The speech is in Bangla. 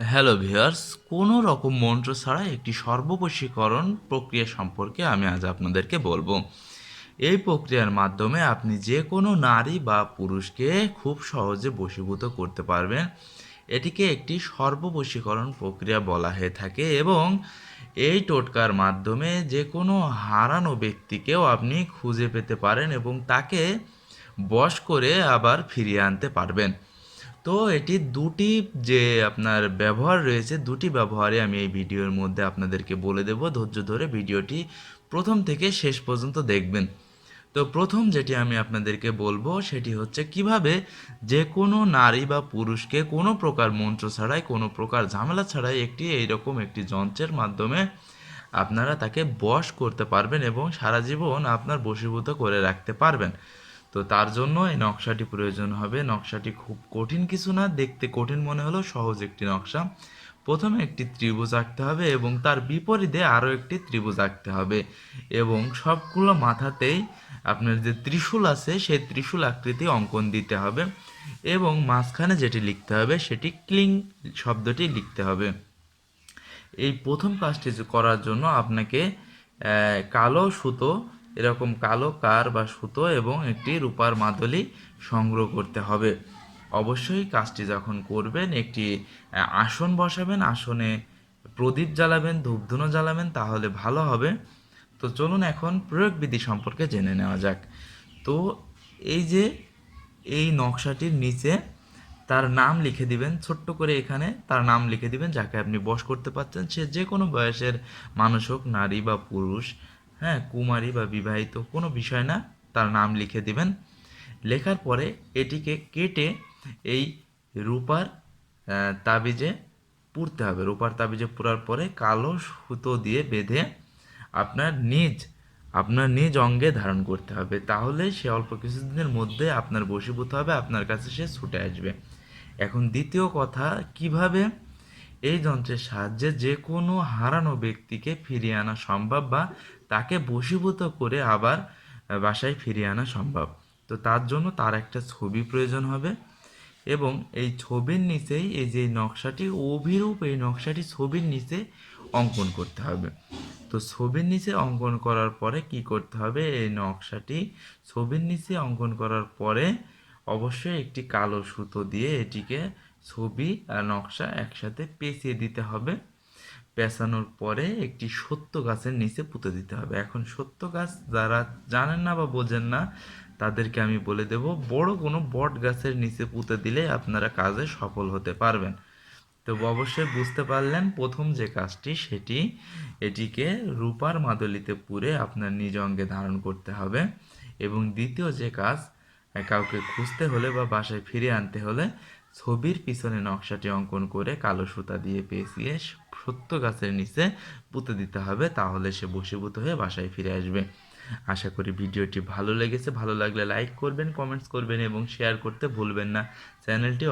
হ্যালো ভিউয়ার্স কোনো রকম মন্ত্র ছাড়া একটি সর্ববশীকরণ প্রক্রিয়া সম্পর্কে আমি আজ আপনাদেরকে বলব। এই প্রক্রিয়ার মাধ্যমে আপনি যে কোনো নারী বা পুরুষকে খুব সহজে বশীভূত করতে পারবেন। এটিকে একটি সর্ববশীকরণ প্রক্রিয়া বলা হয়ে থাকে এবং এই টোটকার মাধ্যমে যে কোনো হারানো ব্যক্তিকেও আপনি খুঁজে পেতে পারেন এবং তাকে বশ করে আবার ফিরিয়ে আনতে পারবেন। তো এটি দুটি যে আপনার ব্যবহার রয়েছে, দুটি ব্যবহারে আমি এই ভিডিওর মধ্যে আপনাদেরকে বলে দেব। ধৈর্য ধরে ভিডিওটি প্রথম থেকে শেষ পর্যন্ত দেখবেন। তো প্রথম যেটি আমি আপনাদেরকে বলব, সেটি হচ্ছে কীভাবে যে কোনো নারী বা পুরুষকে কোনো প্রকার মন্ত্র ছাড়াই, কোনো প্রকার ঝামেলা ছাড়াই একটি এইরকম একটি যন্ত্রের মাধ্যমে আপনারা তাকে বশ করতে পারবেন এবং সারা জীবন আপনার বশীভূত করে রাখতে পারবেন। তো তার জন্য এই নকশাটি প্রয়োজন হবে। নকশাটি খুব কঠিন কিছু না, দেখতে কঠিন মনে হলেও সহজ একটি নকশা। প্রথমে একটি ত্রিভুজ আঁকতে হবে এবং তার বিপরীতে আরও একটি ত্রিভুজ আঁকতে হবে এবং সবগুলো মাথাতেই আপনার যে ত্রিশূল আছে, সেই ত্রিশূল আকৃতি অঙ্কন দিতে হবে এবং মাঝখানে যেটি লিখতে হবে, সেটি ক্লিং শব্দটি লিখতে হবে। এই প্রথম কাজটি করার জন্য আপনাকে কালো সুতো এরকম কালো কার বা সুতো এবং একটি রূপার মাদলি সংগ্রহ করতে হবে। অবশ্যই কাজটি যখন করবেন, একটি আসন বসাবেন, আসনে প্রদীপ জ্বালাবেন, ধূপধুনো জ্বালাবেন, তাহলে ভালো হবে। তো চলুন এখন প্রয়োগ বিধি সম্পর্কে জেনে নেওয়া যাক। তো এই যে এই নকশাটির নিচে তার নাম লিখে দিবেন, ছোট্ট করে এখানে তার নাম লিখে দিবেন, যাকে আপনি বশ করতে পারছেন। সে যে কোনো বয়সের মানুষ হোক, নারী বা পুরুষ হ্যাঁ কুমারী বা বিবাহিত কোনো বিষয় না, তার নাম লিখে দিবেন। লেখার পরে এটিকে কেটে এই রূপার তাবিজে পুরতে হবে। রূপার তাবিজে পুরার পরে কালো সুতো দিয়ে বেঁধে আপনার নিজ আপনার নিজ অঙ্গে ধারণ করতে হবে। তাহলে সে অল্প কিছুদিনের মধ্যে আপনার বশীভূত হবে, আপনার কাছে সে ছুটে আসবে। এখন দ্বিতীয় কথা, কীভাবে এই যন্ত্রের সাহায্যে যে কোনো হারানো ব্যক্তিকে ফিরিয়ে আনা সম্ভব বা তাকে বশীভূত করে আবার বাসায় ফিরিয়ে আনা সম্ভব। তো তার জন্য তার একটা ছবি প্রয়োজন হবে এবং এই ছবির নিচেই এই যে নকশাটি, অভিরূপ এই নকশাটি ছবির নিচে অঙ্কন করতে হবে। তো ছবির নিচে অঙ্কন করার পরে কি করতে হবে? এই নকশাটি ছবির নিচে অঙ্কন করার পরে অবশ্যই একটি কালো সুতো দিয়ে এটিকে ছবি আর নকশা একসাথে পেঁচিয়ে দিতে হবে। পেঁচানোর পরে একটি সত্য গাছের নিচে পুঁতে দিতে হবে। এখন সত্য গাছ যারা জানেন না বা বোঝেন না, তাদেরকে আমি বলে দেব, বড় কোনো বট গাছের নিচে পুঁতে দিলে আপনারা কাজে সফল হতে পারবেন। তো অবশ্যই বুঝতে পারলেন, প্রথম যে কাজটি সেটি এটিকে রূপার মাদলিতে পুরে আপনার নিজ অঙ্গে ধারণ করতে হবে এবং দ্বিতীয় যে কাজ, কাউকে খুঁজতে হলে বা বাসায় ফিরিয়ে আনতে হলে ছবির পিছনে নকশাটি অঙ্কন করে কালো সুতা দিয়ে পেঁচিয়ে সত্য গাছের নিচে পুঁতে দিতে হবে, তাহলে সে বসীভূত হয়ে বাসায় ফিরে আসবে। আশা করি ভিডিওটি ভালো লেগেছে। ভালো লাগলে লাইক করবেন কমেন্টস করবেন এবং শেয়ার করতে ভুলবেন না। চ্যানেলটি